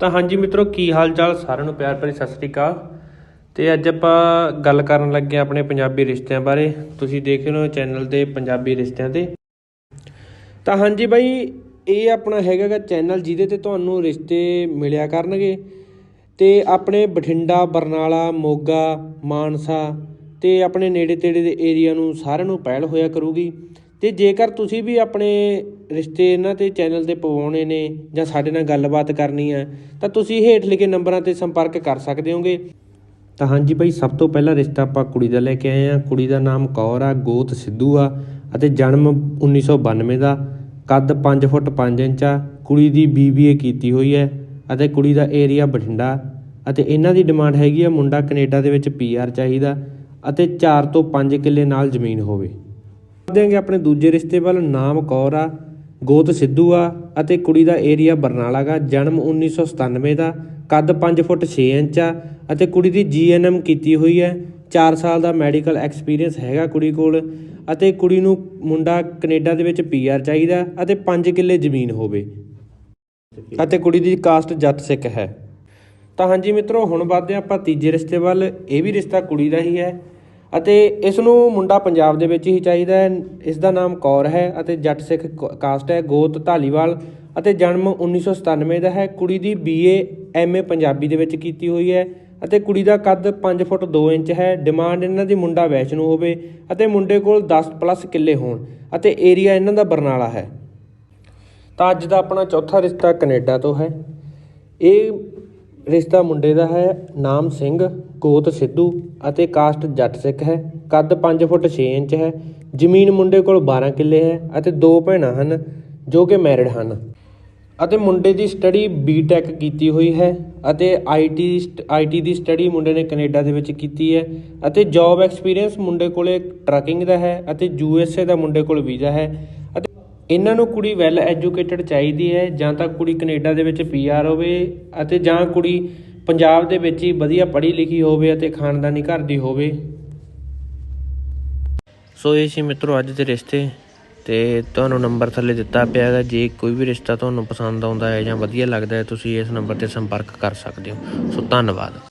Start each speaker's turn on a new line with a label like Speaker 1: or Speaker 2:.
Speaker 1: ਤਾਂ ਹਾਂਜੀ ਮਿੱਤਰੋ, ਕੀ ਹਾਲ ਚਾਲ ਸਾਰਿਆਂ ਨੂੰ ਪਿਆਰ ਭਰੀ ਸਤਿ ਸ੍ਰੀ ਅਕਾਲ। ਤੇ ਅੱਜ ਆਪਾਂ ਗੱਲ ਕਰਨ ਲੱਗੇ ਹਾਂ ਆਪਣੇ ਪੰਜਾਬੀ ਰਿਸ਼ਤਿਆਂ ਬਾਰੇ। ਤੁਸੀਂ ਦੇਖ ਰਹੇ ਹੋ ਚੈਨਲ ਤੇ, ਪੰਜਾਬੀ ਰਿਸ਼ਤਿਆਂ ਤੇ। ਤਾਂ ਹਾਂਜੀ ਬਾਈ, ਇਹ ਆਪਣਾ ਹੈਗਾਗਾ ਚੈਨਲ ਜਿਹਦੇ ਤੇ ਤੁਹਾਨੂੰ ਰਿਸ਼ਤੇ ਮਿਲਿਆ ਕਰਨਗੇ। ਤੇ ਆਪਣੇ ਬਠਿੰਡਾ, ਬਰਨਾਲਾ, ਮੋਗਾ, ਮਾਨਸਾ ਤੇ ਆਪਣੇ ਨੇੜੇ ਤੇੜੇ ਦੇ ਏਰੀਆ ਨੂੰ ਸਾਰਿਆਂ ਨੂੰ ਪਹਿਲ ਹੋਇਆ ਕਰੂਗੀ। ਤੇ ਜੇਕਰ ਤੁਸੀਂ ਵੀ ਆਪਣੇ ਰਿਸ਼ਤੇ ਇਹਨਾਂ ਤੇ ਚੈਨਲ ਤੇ ਪਵਾਉਣੇ ਨੇ ਜਾਂ ਸਾਡੇ ਨਾਲ ਗੱਲਬਾਤ ਕਰਨੀ ਹੈ, ਤਾਂ ਤੁਸੀਂ ਹੇਠ ਲਿਖੇ ਨੰਬਰਾਂ ਤੇ ਸੰਪਰਕ ਕਰ ਸਕਦੇ ਹੋਗੇ। ਤਾਂ ਹਾਂਜੀ ਭਾਈ, ਸਭ ਤੋਂ ਪਹਿਲਾ ਰਿਸ਼ਤਾ ਆਪਾਂ ਕੁੜੀ ਦਾ ਲੈ ਕੇ ਆਏ ਆ ਕੁੜੀ ਦਾ ਨਾਮ ਕੌਰ ਆ, ਗੋਤ ਸਿੱਧੂ ਆ ਅਤੇ ਜਨਮ 1992 ਦਾ, ਕੱਦ 5 ਫੁੱਟ 5 ਇੰਚ ਆ। ਕੁੜੀ ਦੀ ਬੀਬੀਏ ਕੀਤੀ ਹੋਈ ਹੈ ਅਤੇ ਕੁੜੀ ਦਾ ਏਰੀਆ ਬਠਿੰਡਾ ਅਤੇ ਇਹਨਾਂ ਦੀ ਡਿਮਾਂਡ ਹੈਗੀ ਆ ਮੁੰਡਾ ਕੈਨੇਡਾ ਦੇ ਵਿੱਚ ਪੀਆਰ ਚਾਹੀਦਾ ਅਤੇ 4 ਤੋਂ 5 ਕਿੱਲੇ ਨਾਲ ਜ਼ਮੀਨ ਹੋਵੇ। ਦੇਂਗੇ ਆਪਣੇ ਦੂਜੇ ਰਿਸ਼ਤੇ ਵੱਲ, ਨਾਮ ਕੌਰ ਆ, ਗੋਤ ਸਿੱਧੂ ਆ ਅਤੇ ਕੁੜੀ ਦਾ ਏਰੀਆ ਬਰਨਾਲਾ ਗਾ, ਜਨਮ 1997 ਦਾ, ਕੱਦ 5 ਫੁੱਟ 6 ਇੰਚ ਆ ਅਤੇ ਕੁੜੀ ਦੀ ਜੀਐਨਐਮ ਕੀਤੀ ਹੋਈ ਹੈ। 4 ਸਾਲ ਦਾ ਮੈਡੀਕਲ ਐਕਸਪੀਰੀਅੰਸ ਹੈਗਾ ਕੁੜੀ ਕੋਲ ਅਤੇ ਕੁੜੀ ਨੂੰ ਮੁੰਡਾ ਕੈਨੇਡਾ ਦੇ ਵਿੱਚ ਪੀਆਰ ਚਾਹੀਦਾ ਅਤੇ 5 ਕਿੱਲੇ ਜ਼ਮੀਨ ਹੋਵੇ। ਅਤੇ ਕੁੜੀ ਦੀ ਕਾਸਟ ਜੱਟ ਸਿੱਖ ਹੈ। ਤਾਂ ਹਾਂਜੀ ਮਿੱਤਰੋ, ਹੁਣ ਵੱਧਦੇ ਹਾਂ ਆਪਾਂ ਤੀਜੇ ਰਿਸ਼ਤੇ ਵੱਲ। ਇਹ ਵੀ ਰਿਸ਼ਤਾ ਕੁੜੀ ਦਾ ਹੀ ਹੈ। ਅਤੇ ਇਸ ਨੂੰ ਮੁੰਡਾ ਪੰਜਾਬ ਦੇ ਵਿੱਚ ਹੀ ਚਾਹੀਦਾ ਹੈ। ਇਸ ਦਾ ਨਾਮ ਕੌਰ ਹੈ ਅਤੇ ਜੱਟ ਸਿੱਖ ਕ- ਕਾਸਟ ਹੈ, ਗੋਤ ਢਾਲੀਵਾਲ ਅਤੇ ਜਨਮ 1997 ਦਾ ਹੈ। ਕੁੜੀ ਦੀ ਬੀਏ ਐਮਏ ਪੰਜਾਬੀ ਦੇ ਵਿੱਚ ਕੀਤੀ ਹੋਈ ਹੈ ਅਤੇ ਕੁੜੀ ਦਾ ਕੱਦ 5 ਫੁੱਟ 2 ਇੰਚ ਹੈ। ਡਿਮਾਂਡ ਇਹਨਾਂ ਦੀ ਮੁੰਡਾ ਵੈਸ਼ਨੂ ਹੋਵੇ ਅਤੇ ਮੁੰਡੇ ਕੋਲ 10 ਪਲੱਸ ਕਿੱਲੇ ਹੋਣ ਅਤੇ ਏਰੀਆ ਇਹਨਾਂ ਦਾ ਬਰਨਾਲਾ ਹੈ। ਤਾਂ ਅੱਜ ਦਾ ਆਪਣਾ ਚੌਥਾ ਰਿਸ਼ਤਾ ਕੈਨੇਡਾ ਤੋਂ ਹੈ। ਇਹ ਰਿਸ਼ਤਾ ਮੁੰਡੇ ਦਾ ਹੈ, ਨਾਮ ਸਿੰਘ ਗੋਤ ਸਿੱਧੂ ਅਤੇ ਕਾਸਟ ਜੱਟ ਸਿੱਖ ਹੈ। ਕੱਦ 5 ਫੁੱਟ 6 ਇੰਚ ਹੈ, ਜ਼ਮੀਨ ਮੁੰਡੇ ਕੋਲ 12 ਕਿੱਲੇ ਹੈ ਅਤੇ ਦੋ ਭੈਣਾਂ ਹਨ, ਜੋ ਕਿ ਮੈਰਿਡ ਹਨ। ਅਤੇ ਮੁੰਡੇ ਦੀ ਸਟੱਡੀ ਬੀਟੈਕ ਕੀਤੀ ਹੋਈ ਹੈ ਅਤੇ ਆਈਟੀ ਆਈਟੀ ਦੀ ਸਟੱਡੀ ਮੁੰਡੇ ਨੇ ਕੈਨੇਡਾ ਦੇ ਵਿੱਚ ਕੀਤੀ ਹੈ ਅਤੇ ਜੌਬ ਐਕਸਪੀਰੀਅੰਸ ਮੁੰਡੇ ਕੋਲੇ ਟਰੱਕਿੰਗ ਦਾ ਹੈ ਅਤੇ ਯੂਐਸਏ ਦਾ ਮੁੰਡੇ ਕੋਲ ਵੀਜ਼ਾ ਹੈ। ਇਹਨਾਂ ਨੂੰ ਕੁੜੀ ਵੈੱਲ ਐਜੂਕੇਟਡ ਚਾਹੀਦੀ ਹੈ, ਜਾਂ ਤਾਂ ਕੁੜੀ ਕੈਨੇਡਾ ਦੇ ਵਿੱਚ ਪੀਆਰ ਹੋਵੇ, ਅਤੇ ਜਾਂ ਕੁੜੀ ਪੰਜਾਬ ਦੇ ਵਿੱਚ ਹੀ ਵਧੀਆ ਪੜ੍ਹੀ ਲਿਖੀ ਹੋਵੇ ਅਤੇ ਖਾਨਦਾਨੀ ਘਰ ਦੀ ਹੋਵੇ। ਸੋ ਇਹ ਸੀ ਮਿੱਤਰੋ ਅੱਜ ਦੇ ਰਿਸ਼ਤੇ, ਤੇ ਤੁਹਾਨੂੰ ਨੰਬਰ ਥੱਲੇ ਦਿੱਤਾ ਪਿਆ ਹੈਗਾ। ਜੇ ਕੋਈ ਵੀ ਰਿਸ਼ਤਾ ਤੁਹਾਨੂੰ ਪਸੰਦ ਆਉਂਦਾ ਹੈ ਜਾਂ ਵਧੀਆ ਲੱਗਦਾ ਹੈ, ਤੁਸੀਂ ਇਸ ਨੰਬਰ ਤੇ ਸੰਪਰਕ ਕਰ ਸਕਦੇ ਹੋ। ਸੋ ਧੰਨਵਾਦ।